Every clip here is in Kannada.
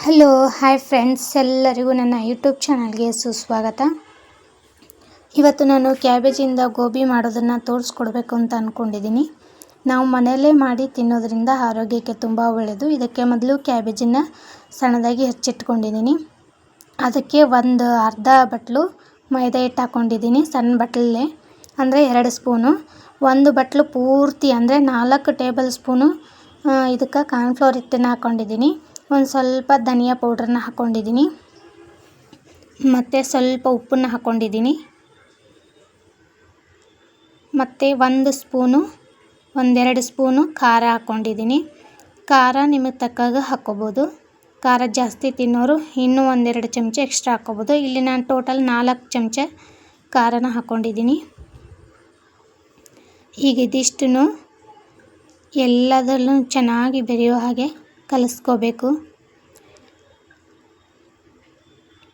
ಹಲೋ ಹಾಯ್ ಫ್ರೆಂಡ್ಸ್ ಎಲ್ಲರಿಗೂ ನನ್ನ ಯೂಟ್ಯೂಬ್ ಚಾನಲ್ಗೆ ಸುಸ್ವಾಗತ. ಇವತ್ತು ನಾನು ಕ್ಯಾಬೇಜಿಂದ ಗೋಬಿ ಮಾಡೋದನ್ನು ತೋರಿಸ್ಕೊಡ್ಬೇಕು ಅಂತ ಅಂದ್ಕೊಂಡಿದ್ದೀನಿ ನಾವು ಮನೆಯಲ್ಲೇ ಮಾಡಿ ತಿನ್ನೋದ್ರಿಂದ ಆರೋಗ್ಯಕ್ಕೆ ತುಂಬ ಒಳ್ಳೆಯದು ಇದಕ್ಕೆ ಮೊದಲು ಕ್ಯಾಬೇಜನ್ನು ಸಣ್ಣದಾಗಿ ಹೆಚ್ಚಿಟ್ಕೊಂಡಿದ್ದೀನಿ ಅದಕ್ಕೆ ಒಂದು ಅರ್ಧ ಬಟ್ಲು ಮೈದಾ ಹಿಟ್ಟು ಹಾಕ್ಕೊಂಡಿದ್ದೀನಿ ಸಣ್ಣ ಬಟ್ಲಲ್ಲೇ. ಅಂದರೆ ಎರಡು ಸ್ಪೂನು. ಒಂದು ಬಟ್ಲು ಪೂರ್ತಿ ಅಂದರೆ ನಾಲ್ಕು ಟೇಬಲ್ ಸ್ಪೂನು ಇದಕ್ಕೆ ಕಾರ್ನ್ಫ್ಲೋರ್ ಹಿಟ್ಟನ್ನು ಹಾಕ್ಕೊಂಡಿದ್ದೀನಿ ಒಂದು ಸ್ವಲ್ಪ ಧನಿಯಾ ಪೌಡ್ರನ್ನ ಹಾಕ್ಕೊಂಡಿದ್ದೀನಿ. ಮತ್ತು ಸ್ವಲ್ಪ ಉಪ್ಪನ್ನು ಹಾಕ್ಕೊಂಡಿದ್ದೀನಿ. ಮತ್ತು ಒಂದು ಸ್ಪೂನು, ಒಂದೆರಡು ಸ್ಪೂನು ಖಾರ ಹಾಕ್ಕೊಂಡಿದ್ದೀನಿ. ಖಾರ ನಿಮಗೆ ತಕ್ಕಾಗ ಹಾಕ್ಕೋಬೋದು. ಖಾರ ಜಾಸ್ತಿ ತಿನ್ನೋರು ಇನ್ನೂ ಒಂದೆರಡು ಚಮಚ ಎಕ್ಸ್ಟ್ರಾ ಹಾಕ್ಕೋಬೋದು. ಇಲ್ಲಿ ನಾನು ಟೋಟಲ್ ನಾಲ್ಕು ಚಮಚ ಖಾರನ ಹಾಕ್ಕೊಂಡಿದ್ದೀನಿ. ಈಗ ಇದಿಷ್ಟು ಎಲ್ಲದರಲ್ಲೂ ಚೆನ್ನಾಗಿ ಬೆರೆಯೋ ಹಾಗೆ ಕಲಿಸ್ಕೋಬೇಕು.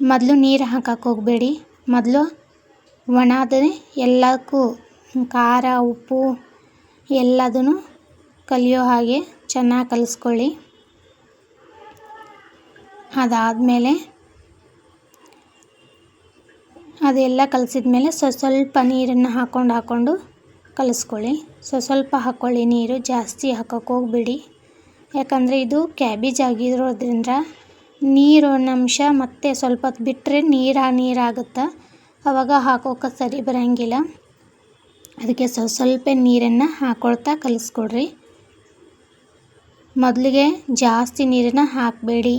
ಮೊದಲು ನೀರು ಹಾಕಕ್ಕೆ ಹೋಗಬೇಡಿ. ಮೊದಲು ಒಣದೇ ಎಲ್ಲಕ್ಕೂ ಖಾರ, ಉಪ್ಪು ಎಲ್ಲದನ್ನು ಕಲಿಯೋ ಹಾಗೆ ಚೆನ್ನಾಗಿ ಕಲಿಸ್ಕೊಳ್ಳಿ. ಅದಾದಮೇಲೆ ಅದೆಲ್ಲ ಕಲಸಿದ ಮೇಲೆ ಸ್ವಲ್ಪ ನೀರನ್ನು ಹಾಕ್ಕೊಂಡು ಹಾಕ್ಕೊಂಡು ಕಲಿಸ್ಕೊಳ್ಳಿ. ಸ್ವ ಸ್ವಲ್ಪ ಹಾಕ್ಕೊಳ್ಳಿ ನೀರು. ಜಾಸ್ತಿ ಹಾಕೋಕ್ಕೆ ಹೋಗ್ಬೇಡಿ. ಯಾಕಂದರೆ ಇದು ಕ್ಯಾಬೇಜ್ ಆಗಿರೋದ್ರಿಂದ ನೀರು ಅಂಶ ಮತ್ತು ಸ್ವಲ್ಪ ಹೊತ್ತು ಬಿಟ್ಟರೆ ನೀರು ನೀರಾಗುತ್ತೆ ಅವಾಗ ಹಾಕೋಕೆ ಸರಿ ಬರೋಂಗಿಲ್ಲ. ಅದಕ್ಕೆ ಸ್ವಲ್ಪ ಸ್ವಲ್ಪ ನೀರನ್ನು ಹಾಕೊಳ್ತಾ ಕಲಿಸ್ಕೊಡ್ರಿ. ಮೊದಲಿಗೆ ಜಾಸ್ತಿ ನೀರನ್ನು ಹಾಕಬೇಡಿ.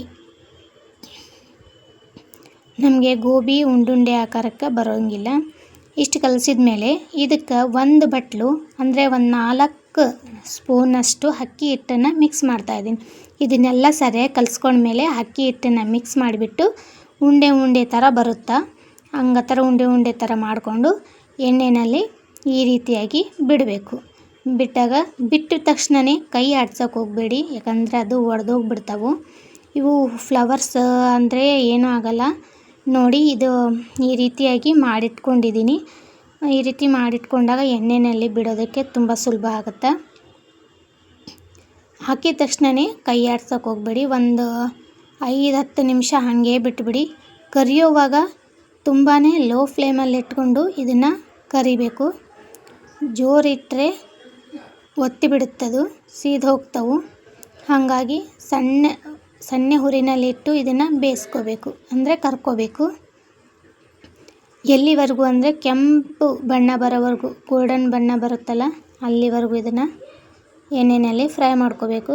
ನಮಗೆ ಗೋಬಿ, ಉಂಡುಂಡೆ ಆಕಾರಕ್ಕೆ ಬರೋಂಗಿಲ್ಲ. ಇಷ್ಟು ಕಲಸಿದ ಮೇಲೆ ಇದಕ್ಕೆ ಒಂದು ಬಟ್ಲು, ಅಂದರೆ ಒಂದು ನಾಲ್ಕು ಸ್ಪೂನಷ್ಟು ಅಕ್ಕಿ ಹಿಟ್ಟನ್ನು ಮಿಕ್ಸ್ ಮಾಡ್ತಾಯಿದ್ದೀನಿ ಇದನ್ನೆಲ್ಲ ಸರಿಯಾಗಿ ಕಲಿಸ್ಕೊಂಡ್ಮೇಲೆ ಅಕ್ಕಿ ಹಿಟ್ಟನ್ನು ಮಿಕ್ಸ್ ಮಾಡಿಬಿಟ್ಟು ಉಂಡೆ ಉಂಡೆ ಥರ ಬರುತ್ತಾ? ಹಂಗ ಥರ ಉಂಡೆ ಉಂಡೆ ಥರ ಮಾಡಿಕೊಂಡು ಎಣ್ಣೆಯಲ್ಲಿ ಈ ರೀತಿಯಾಗಿ ಬಿಡಬೇಕು. ಬಿಟ್ಟಾಗ ಬಿಟ್ಟ ತಕ್ಷಣವೇ ಕೈ ಆಡ್ಸೋಕೆ ಹೋಗಬೇಡಿ, ಯಾಕಂದರೆ ಅದು ಒಡೆದೋಗ್ಬಿಡ್ತಾವೆ. ಇವು ಫ್ಲವರ್ಸ್ ಅಂದರೆ ಏನೂ ಆಗೋಲ್ಲ. ನೋಡಿ ಇದು ಈ ರೀತಿಯಾಗಿ ಮಾಡಿಟ್ಕೊಂಡಿದ್ದೀನಿ. ಈ ರೀತಿ ಮಾಡಿಟ್ಕೊಂಡಾಗ ಎಣ್ಣೆಯಲ್ಲಿ ಬಿಡೋದಕ್ಕೆ ತುಂಬ ಸುಲಭ ಆಗುತ್ತೆ. ಹಾಕಿದ ತಕ್ಷಣವೇ ಕೈ ಆಡ್ಸೋಕೆ ಹೋಗಬೇಡಿ. ಒಂದು ಐದು ಹತ್ತು ನಿಮಿಷ ಹಾಗೆ ಬಿಟ್ಬಿಡಿ. ಕರಿಯೋವಾಗ ತುಂಬಾ ಲೋ ಫ್ಲೇಮಲ್ಲಿ ಇಟ್ಕೊಂಡು ಇದನ್ನು ಕರಿಬೇಕು. ಜೋರಿಟ್ಟರೆ ಒತ್ತಿ ಬಿಡುತ್ತದು ಹೋಗ್ತವು. ಹಾಗಾಗಿ ಸಣ್ಣ ಸಣ್ಣ ಹುರಿನಲ್ಲಿಟ್ಟು ಇದನ್ನು ಬೇಯಿಸ್ಕೋಬೇಕು. ಅಂದರೆ ಕರ್ಕೋಬೇಕು. ಎಲ್ಲಿವರೆಗೂ ಅಂದರೆ ಕೆಂಪು ಬಣ್ಣ ಬರೋವರೆಗೂ ಗೋಲ್ಡನ್ ಬಣ್ಣ ಬರುತ್ತಲ್ಲ, ಅಲ್ಲಿವರೆಗೂ ಇದನ್ನು ಎಣ್ಣೆಯಲ್ಲಿ ಫ್ರೈ ಮಾಡ್ಕೋಬೇಕು.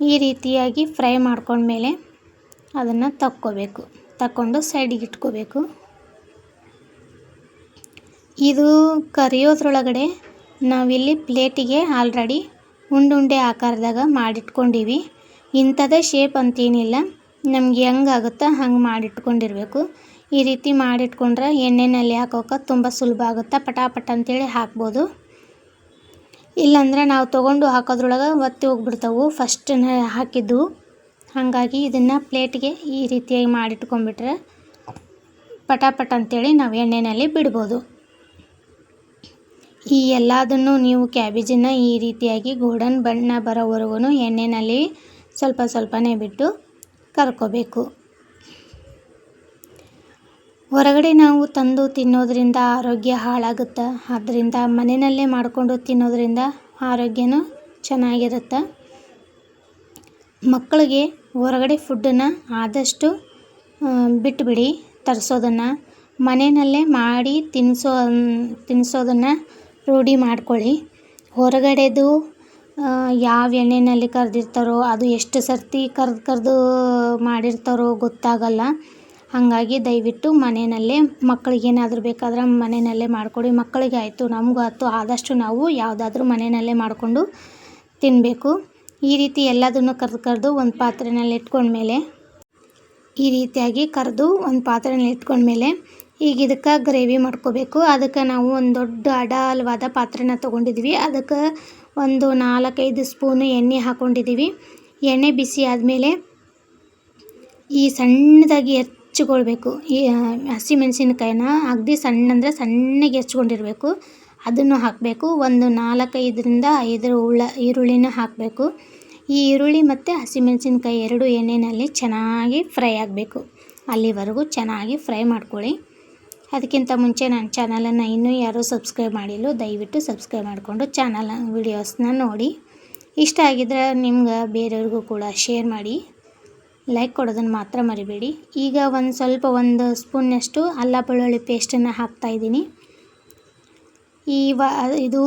ಈ ರೀತಿಯಾಗಿ ಫ್ರೈ ಮಾಡ್ಕೊಂಡ್ಮೇಲೆ ಅದನ್ನು ತಕ್ಕೋಬೇಕು. ತಕ್ಕೊಂಡು ಸೈಡಿಗೆ ಇಟ್ಕೋಬೇಕು. ಇದು ಕರಿಯೋದ್ರೊಳಗಡೆ ನಾವಿಲ್ಲಿ ಪ್ಲೇಟಿಗೆ ಆಲ್ರೆಡಿ ಉಂಡುಂಡೆ ಆಕಾರದಾಗ ಮಾಡಿಟ್ಕೊಂಡೀವಿ. ಇಂಥದ್ದೇ ಶೇಪ್ ಅಂತೇನಿಲ್ಲ. ನಮ್ಗೆ ಹೆಂಗಾಗುತ್ತೋ ಹಂಗೆ ಮಾಡಿಟ್ಕೊಂಡಿರಬೇಕು. ಈ ರೀತಿ ಮಾಡಿಟ್ಕೊಂಡ್ರೆ ಎಣ್ಣೆಯಲ್ಲಿ ಹಾಕೋಕೆ ತುಂಬ ಸುಲಭ ಆಗುತ್ತೆ? ಪಟಾಪಟ್ ಅಂತೇಳಿ ಹಾಕ್ಬೋದು. ಇಲ್ಲಾಂದ್ರೆ ನಾವು ತೊಗೊಂಡು ಹಾಕೋದ್ರೊಳಗೆ ಒತ್ತಿ ಹೋಗ್ಬಿಡ್ತಾವೆ. ಫಸ್ಟ್ ಹಾಕಿದ್ದು. ಹಾಗಾಗಿ ಇದನ್ನು ಪ್ಲೇಟ್ಗೆ ಈ ರೀತಿಯಾಗಿ ಮಾಡಿಟ್ಕೊಂಡ್ಬಿಟ್ರೆ ಪಟಾಪಟ್ ಅಂತೇಳಿ ನಾವು ಎಣ್ಣೆಯಲ್ಲಿ ಬಿಡ್ಬೋದು. ಈ ಎಲ್ಲದನ್ನು ನೀವು ಕ್ಯಾಬೇಜನ್ನು ಈ ರೀತಿಯಾಗಿ ಗೋಲ್ಡನ್ ಬಣ್ಣ ಬರೋವರೆಗೂ ಎಣ್ಣೆಯಲ್ಲಿ ಸ್ವಲ್ಪ ಸ್ವಲ್ಪನೇ ಬಿಟ್ಟು ಕರ್ಕೋಬೇಕು. ಹೊರಗಡೆ ನಾವು ತಂದು ತಿನ್ನೋದರಿಂದ ಆರೋಗ್ಯ ಹಾಳಾಗುತ್ತೆ. ಆದ್ದರಿಂದ ಮನೆಯಲ್ಲೇ ಮಾಡಿಕೊಂಡು ತಿನ್ನೋದರಿಂದ ಆರೋಗ್ಯನೂ ಚೆನ್ನಾಗಿರುತ್ತೆ. ಮಕ್ಕಳಿಗೆ ಹೊರಗಡೆ ಫುಡ್ಡನ್ನು ಆದಷ್ಟು ಬಿಟ್ಟುಬಿಡಿ ತರಿಸೋದನ್ನು. ಮನೆಯಲ್ಲೇ ಮಾಡಿ ತಿನ್ನಿಸೋ ತಿನ್ನಿಸೋದನ್ನು ರೂಢಿ ಮಾಡ್ಕೊಳ್ಳಿ. ಹೊರಗಡೆದು ಯಾವ ಎಣ್ಣೆನಲ್ಲಿ ಕರ್ದಿರ್ತಾರೋ, ಅದು ಎಷ್ಟು ಸರ್ತಿ ಕರ್ದು ಕರೆದು ಮಾಡಿರ್ತಾರೋ ಗೊತ್ತಾಗಲ್ಲ. ಹಾಗಾಗಿ ದಯವಿಟ್ಟು ಮನೆಯಲ್ಲೇ ಮಕ್ಕಳಿಗೇನಾದರೂ ಬೇಕಾದ್ರೆ ಮನೆಯಲ್ಲೇ ಮಾಡಿಕೊಡಿ. ಮಕ್ಕಳಿಗೆ ಆಯಿತು, ನಮಗೂ ಆಯ್ತು, ಆದಷ್ಟು ನಾವು ಯಾವುದಾದ್ರೂ ಮನೆಯಲ್ಲೇ ಮಾಡಿಕೊಂಡು ತಿನ್ನಬೇಕು ಈ ರೀತಿ ಎಲ್ಲದನ್ನು ಕರೆದು ಕರೆದು ಒಂದು ಪಾತ್ರೆಯಲ್ಲಿ ಇಟ್ಕೊಂಡ್ಮೇಲೆ ಈ ರೀತಿಯಾಗಿ ಕರೆದು ಒಂದು ಪಾತ್ರೆಯಲ್ಲಿ ಇಟ್ಕೊಂಡ್ಮೇಲೆ ಈಗ ಇದಕ್ಕೆ ಗ್ರೇವಿ ಮಾಡ್ಕೋಬೇಕು. ಅದಕ್ಕೆ ನಾವು ಒಂದು ದೊಡ್ಡ ಅಡಾಳವಾದ ಪಾತ್ರೆನ ತೊಗೊಂಡಿದ್ವಿ. ಅದಕ್ಕೆ ಒಂದು ನಾಲ್ಕೈದು ಸ್ಪೂನು ಎಣ್ಣೆ ಹಾಕ್ಕೊಂಡಿದ್ದೀವಿ ಎಣ್ಣೆ ಬಿಸಿ ಆದಮೇಲೆ ಈ ಸಣ್ಣದಾಗಿ ಹೆಚ್ಚಿಕೊಳ್ಬೇಕು ಈ ಹಸಿಮೆಣಸಿನ್ಕಾಯಿನ ಅಗದಿ ಸಣ್ಣ ಅಂದರೆ ಸಣ್ಣಗೆ ಹೆಚ್ಕೊಂಡಿರಬೇಕು ಅದನ್ನು ಹಾಕಬೇಕು. ಒಂದು ನಾಲ್ಕೈದರಿಂದ ಐದು ಉಳ್ಳ ಈರುಳ್ಳಿನ ಹಾಕಬೇಕು. ಈ ಈರುಳ್ಳಿ ಮತ್ತು ಹಸಿಮೆಣಸಿನ್ಕಾಯಿ ಎರಡು ಎಣ್ಣೆಯಲ್ಲಿ ಚೆನ್ನಾಗಿ ಫ್ರೈ ಆಗಬೇಕು. ಅಲ್ಲಿವರೆಗೂ ಚೆನ್ನಾಗಿ ಫ್ರೈ ಮಾಡ್ಕೊಳ್ಳಿ. ಅದಕ್ಕಿಂತ ಮುಂಚೆ ನನ್ನ ಚಾನಲನ್ನು ಇನ್ನೂ ಯಾರೂ ಸಬ್ಸ್ಕ್ರೈಬ್ ಮಾಡಿಲ್ಲ ದಯವಿಟ್ಟು ಸಬ್ಸ್ಕ್ರೈಬ್ ಮಾಡಿಕೊಂಡು ಚಾನಲ್ ವಿಡಿಯೋಸ್ನ ನೋಡಿ. ಇಷ್ಟ ಆಗಿದ್ರೆ ನಿಮ್ಗೆ ಬೇರೆಯವ್ರಿಗೂ ಕೂಡ ಶೇರ್ ಮಾಡಿ. ಲೈಕ್ ಕೊಡೋದನ್ನು ಮಾತ್ರ ಮರಿಬೇಡಿ. ಈಗ ಒಂದು ಸ್ವಲ್ಪ ಒಂದು ಸ್ಪೂನ್ನಷ್ಟು ಅಲ್ಲ ಬೆಳ್ಳುಳ್ಳಿ ಪೇಸ್ಟನ್ನು ಹಾಕ್ತಾಯಿದ್ದೀನಿ ಈ ವ ಇದು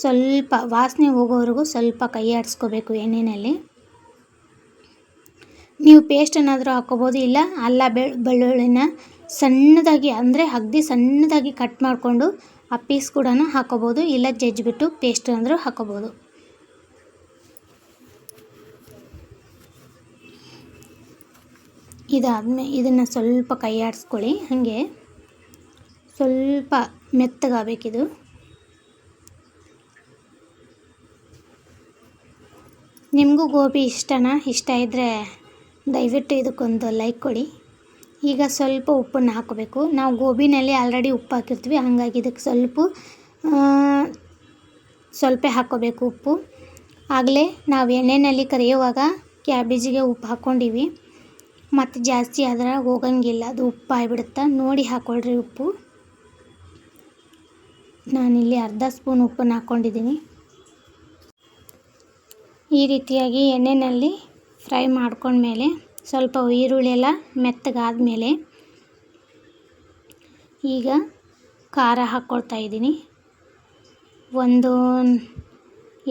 ಸ್ವಲ್ಪ ವಾಸನೆ ಹೋಗೋವರೆಗೂ ಸ್ವಲ್ಪ ಕೈ ಆಡಿಸ್ಕೋಬೇಕು ಎಣ್ಣೆಯಲ್ಲಿ ನೀವು ಪೇಸ್ಟ್ ಏನಾದರೂ ಹಾಕ್ಕೋಬೋದು, ಇಲ್ಲ ಅಲ್ಲ ಬೆಳ್ಳುಳ್ಳಿನ ಸಣ್ಣದಾಗಿ, ಅಂದರೆ ಅಗ್ದಿ ಸಣ್ಣದಾಗಿ ಕಟ್ ಮಾಡಿಕೊಂಡು ಆ ಪೀಸ್ ಕೂಡ ಹಾಕೋಬೋದು. ಇಲ್ಲ ಜಜ್ಜಿಬಿಟ್ಟು ಪೇಸ್ಟ್ ಅಂದರೂ ಹಾಕೋಬೋದು. ಇದಾದ್ಮೇಲೆ ಇದನ್ನು ಸ್ವಲ್ಪ ಕೈ ಆಡಿಸ್ಕೊಳ್ಳಿ. ಹಾಗೆ ಸ್ವಲ್ಪ ಮೆತ್ತಗಾಗಬೇಕಿದು. ನಿಮಗೂ ಗೋಬಿ ಇಷ್ಟನಾ? ಇಷ್ಟ ಇದ್ದರೆ ದಯವಿಟ್ಟು ಇದಕ್ಕೊಂದು ಲೈಕ್ ಕೊಡಿ. ಈಗ ಸ್ವಲ್ಪ ಉಪ್ಪನ್ನು ಹಾಕಬೇಕು. ನಾವು ಗೋಬಿನಲ್ಲಿ ಆಲ್ರೆಡಿ ಉಪ್ಪು ಹಾಕಿರ್ತೀವಿ, ಹಾಗಾಗಿ ಇದಕ್ಕೆ ಸ್ವಲ್ಪ ಸ್ವಲ್ಪ ಹಾಕೋಬೇಕು ಉಪ್ಪು. ಆಗಲೇ ನಾವು ಎಣ್ಣೆಯಲ್ಲಿ ಕರಿಯುವಾಗ ಕ್ಯಾಬೇಜಿಗೆ ಉಪ್ಪು ಹಾಕ್ಕೊಂಡಿವಿ. ಮತ್ತು ಜಾಸ್ತಿ ಆದ್ರೆ ಹೋಗಂಗಿಲ್ಲ, ಅದು ಉಪ್ಪು ಆಗಿಬಿಡುತ್ತೆ. ನೋಡಿ ಹಾಕ್ಕೊಳ್ರಿ ಉಪ್ಪು. ನಾನಿಲ್ಲಿ ಅರ್ಧ ಸ್ಪೂನ್ ಉಪ್ಪನ್ನು ಹಾಕ್ಕೊಂಡಿದ್ದೀನಿ. ಈ ರೀತಿಯಾಗಿ ಎಣ್ಣೆಯಲ್ಲಿ ಫ್ರೈ ಮಾಡ್ಕೊಂಡ್ಮೇಲೆ ಸ್ವಲ್ಪ ಈರುಳ್ಳಿ ಎಲ್ಲ ಮೆತ್ತಗಾದಮೇಲೆ ಈಗ ಖಾರ ಹಾಕ್ಕೊಳ್ತಾ ಇದ್ದೀನಿ. ಒಂದು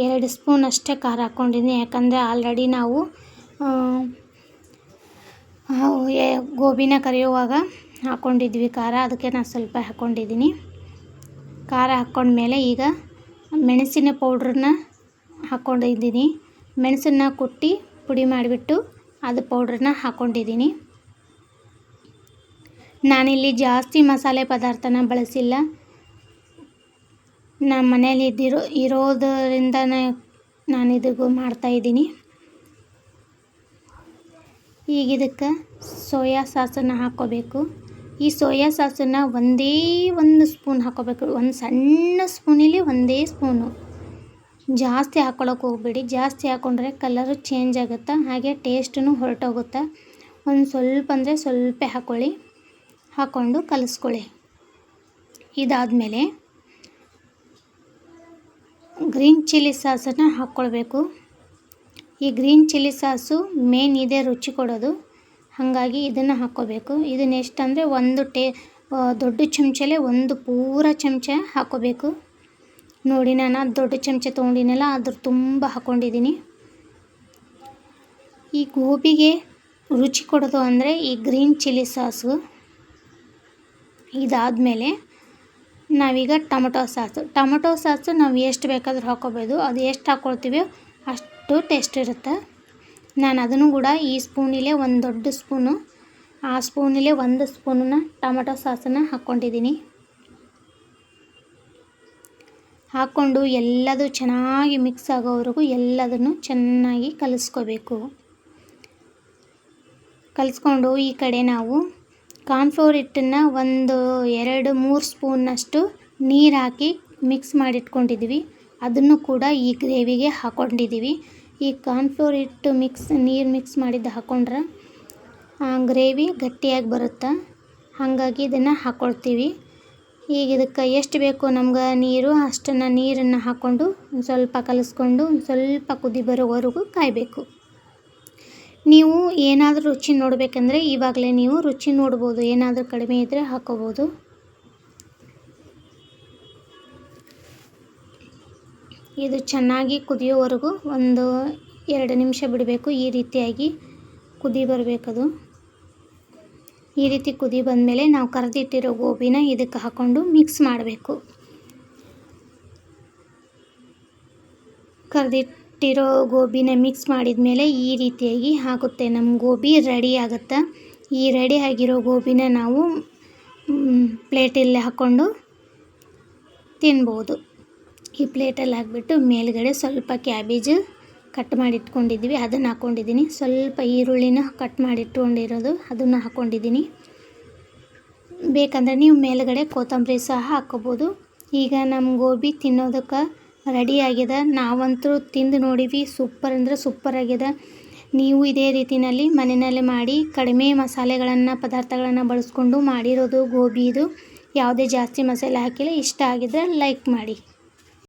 ಎರಡು ಸ್ಪೂನ್ ಅಷ್ಟೇ ಖಾರ ಹಾಕ್ಕೊಂಡಿದ್ದೀನಿ. ಯಾಕಂದರೆ ಆಲ್ರೆಡಿ ನಾವು ಗೋಬಿನ ಕರಿಯುವಾಗ ಹಾಕ್ಕೊಂಡಿದ್ವಿ ಖಾರ. ಅದಕ್ಕೆ ನಾನು ಸ್ವಲ್ಪ ಹಾಕ್ಕೊಂಡಿದ್ದೀನಿ. ಖಾರ ಹಾಕ್ಕೊಂಡ್ಮೇಲೆ ಈಗ ಮೆಣಸಿನ ಪೌಡ್ರನ್ನ ಹಾಕ್ಕೊಂಡಿದ್ದೀನಿ. ಮೆಣಸನ್ನು ಕುಟ್ಟಿ ಪುಡಿ ಮಾಡಿಬಿಟ್ಟು ಅದು ಪೌಡ್ರನ್ನ ಹಾಕ್ಕೊಂಡಿದ್ದೀನಿ ನಾನಿಲ್ಲಿ ಜಾಸ್ತಿ ಮಸಾಲೆ ಪದಾರ್ಥನ ಬಳಸಿಲ್ಲ. ನಮ್ಮ ಮನೇಲಿ ಇದ್ದಿರೋ ಇರೋದರಿಂದ ನಾನು ಇದಕ್ಕೂ ಮಾಡ್ತಾಯಿದ್ದೀನಿ ಈಗ ಇದಕ್ಕೆ ಸೋಯಾ ಸಾಸನ್ನು ಹಾಕ್ಕೋಬೇಕು. ಈ ಸೋಯಾ ಸಾಸನ್ನು ಒಂದೇ ಒಂದು ಸ್ಪೂನ್ ಹಾಕ್ಕೋಬೇಕು. ಒಂದು ಸಣ್ಣ ಸ್ಪೂನಲ್ಲಿ ಒಂದೇ ಸ್ಪೂನು. ಜಾಸ್ತಿ ಹಾಕ್ಕೊಳಕ್ಕೆ ಹೋಗಬೇಡಿ. ಜಾಸ್ತಿ ಹಾಕ್ಕೊಂಡ್ರೆ ಕಲರು ಚೇಂಜ್ ಆಗುತ್ತೆ? ಹಾಗೆ ಟೇಸ್ಟೂ ಹೊರಟೋಗುತ್ತೆ? ಒಂದು ಸ್ವಲ್ಪ ಅಂದರೆ ಸ್ವಲ್ಪ ಹಾಕ್ಕೊಳ್ಳಿ ಹಾಕ್ಕೊಂಡು ಕಲಿಸ್ಕೊಳ್ಳಿ. ಇದಾದಮೇಲೆ ಗ್ರೀನ್ ಚಿಲ್ಲಿ ಸಾಸನ್ನು ಹಾಕ್ಕೊಳ್ಬೇಕು ಈ ಗ್ರೀನ್ ಚಿಲ್ಲಿ ಸಾಸು ಮೇನ್ ಇದೆ ರುಚಿ ಕೊಡೋದು. ಹಾಗಾಗಿ ಇದನ್ನು ಹಾಕ್ಕೋಬೇಕು ಇದನ್ನೆಷ್ಟು ಅಂದರೆ ಒಂದು ಟೇ ದೊಡ್ಡ ಚಮಚಲ್ಲೇ ಒಂದು ಪೂರ ಚಮಚ ಹಾಕ್ಕೋಬೇಕು ನೋಡಿ ನಾನು ದೊಡ್ಡ ಚಮಚ ತೊಗೊಂಡಿನಲ್ಲ, ಅದ್ರ ತುಂಬ ಹಾಕ್ಕೊಂಡಿದ್ದೀನಿ ಈ ಗೋಬಿಗೆ ರುಚಿ ಕೊಡೋದು ಅಂದರೆ ಈ ಗ್ರೀನ್ ಚಿಲ್ಲಿ ಸಾಸು. ಇದಾದಮೇಲೆ ನಾವೀಗ ಟೊಮೊಟೊ ಸಾಸು. ಟೊಮೊಟೊ ಸಾಸು ನಾವು ಎಷ್ಟು ಬೇಕಾದರೂ ಹಾಕ್ಕೋಬೋದು ಅದು ಎಷ್ಟು ಹಾಕ್ಕೊಳ್ತೀವೋ ಅಷ್ಟು ಟೇಸ್ಟ್ ಇರುತ್ತೆ. ನಾನು ಅದನ್ನು ಕೂಡ ಈ ಸ್ಪೂನಿಲೇ ಒಂದು ದೊಡ್ಡ ಸ್ಪೂನು, ಆ ಸ್ಪೂನಿಲೇ ಒಂದು ಸ್ಪೂನನ್ನ ಟೊಮೊಟೊ ಸಾಸನ್ನು ಹಾಕ್ಕೊಂಡಿದ್ದೀನಿ ಹಾಕ್ಕೊಂಡು ಎಲ್ಲದು ಚೆನ್ನಾಗಿ ಮಿಕ್ಸ್ ಆಗೋವರೆಗೂ ಎಲ್ಲದನ್ನು ಚೆನ್ನಾಗಿ ಕಲಿಸ್ಕೋಬೇಕು. ಕಲಿಸ್ಕೊಂಡು ಈ ಕಡೆ ನಾವು ಕಾರ್ನ್ಫ್ಲೋರ್ ಹಿಟ್ಟನ್ನು ಒಂದು ಎರಡು ಮೂರು ಸ್ಪೂನಷ್ಟು ನೀರು ಹಾಕಿ ಮಿಕ್ಸ್ ಮಾಡಿಟ್ಕೊಂಡಿದ್ವಿ ಅದನ್ನು ಕೂಡ ಈ ಗ್ರೇವಿಗೆ ಹಾಕ್ಕೊಂಡಿದ್ದೀವಿ. ಈ ಕಾರ್ನ್ಫ್ಲೋರ್ ಹಿಟ್ಟು ಮಿಕ್ಸ್, ನೀರು ಮಿಕ್ಸ್ ಮಾಡಿದ್ದು ಹಾಕ್ಕೊಂಡ್ರೆ ಗ್ರೇವಿ ಗಟ್ಟಿಯಾಗಿ ಬರುತ್ತೆ? ಹಾಗಾಗಿ ಇದನ್ನು ಹಾಕ್ಕೊಳ್ತೀವಿ ಈಗ ಇದಕ್ಕೆ ಎಷ್ಟು ಬೇಕು ನಮ್ಗೆ ನೀರು, ಅಷ್ಟನ್ನು ನೀರನ್ನು ಹಾಕ್ಕೊಂಡು ಸ್ವಲ್ಪ ಕಲಿಸ್ಕೊಂಡು ಸ್ವಲ್ಪ ಕುದಿ ಬರೋವರೆಗೂ ಕಾಯಬೇಕು. ನೀವು ಏನಾದರೂ ರುಚಿ ನೋಡಬೇಕಂದ್ರೆ ಇವಾಗಲೇ ನೀವು ರುಚಿ ನೋಡ್ಬೋದು. ಏನಾದರೂ ಕಡಿಮೆ ಇದ್ದರೆ ಹಾಕೋಬೋದು. ಇದು ಚೆನ್ನಾಗಿ ಕುದಿಯೋವರೆಗೂ ಒಂದು ಎರಡು ನಿಮಿಷ ಬಿಡಬೇಕು. ಈ ರೀತಿಯಾಗಿ ಕುದಿ ಬರಬೇಕದು. ಈ ರೀತಿ ಕುದಿ ಬಂದಮೇಲೆ ನಾವು ಕರೆದಿಟ್ಟಿರೋ ಗೋಬಿನ ಇದಕ್ಕೆ ಹಾಕ್ಕೊಂಡು ಮಿಕ್ಸ್ ಮಾಡಬೇಕು. ಕರೆದಿಟ್ಟಿರೋ ಗೋಬಿನ ಮಿಕ್ಸ್ ಮಾಡಿದ ಮೇಲೆ ಈ ರೀತಿಯಾಗಿ ಆಗುತ್ತೆ. ನಮ್ಮ ಗೋಬಿ ರೆಡಿ ಆಗುತ್ತೆ? ಈ ರೆಡಿ ಆಗಿರೋ ಗೋಬಿನ ನಾವು ಪ್ಲೇಟಲ್ಲಿ ಹಾಕ್ಕೊಂಡು ತಿನ್ಬೋದು. ಈ ಪ್ಲೇಟಲ್ಲಿ ಹಾಕ್ಬಿಟ್ಟು ಮೇಲುಗಡೆ ಸ್ವಲ್ಪ ಕ್ಯಾಬೇಜ್ ಕಟ್ ಮಾಡಿ ಇಟ್ಕೊಂಡಿದ್ವಿ ಅದನ್ನು ಹಾಕ್ಕೊಂಡಿದ್ದೀನಿ ಸ್ವಲ್ಪ ಈರುಳ್ಳಿನ ಕಟ್ ಮಾಡಿ ಇಟ್ಕೊಂಡಿರೋದು ಅದನ್ನು ಹಾಕ್ಕೊಂಡಿದ್ದೀನಿ ಬೇಕಂದರೆ ನೀವು ಮೇಲುಗಡೆ ಕೊತ್ತಂಬರಿ ಸಹ ಹಾಕ್ಕೋಬೋದು ಈಗ ನಮ್ಮ ಗೋಬಿ ತಿನ್ನೋದಕ್ಕೆ ರೆಡಿ ಆಗಿದೆ. ನಾವಂತೂ ತಿಂದು ನೋಡೀವಿ ಸೂಪರ್ ಅಂದ್ರೆ ಸೂಪರ್ ಆಗಿದೆ. ನೀವು ಇದೇ ರೀತಿಯಲ್ಲಿ ಮನೆಯಲ್ಲೇ ಮಾಡಿ, ಕಡಿಮೆ ಮಸಾಲೆಗಳನ್ನು, ಪದಾರ್ಥಗಳನ್ನು ಬಳಸ್ಕೊಂಡು ಮಾಡಿರೋದು ಗೋಬಿ ಇದು. ಯಾವುದೇ ಜಾಸ್ತಿ ಮಸಾಲೆ ಹಾಕಿಲ್ಲ, ಇಷ್ಟ ಆಗಿದ್ರೆ ಲೈಕ್ ಮಾಡಿ.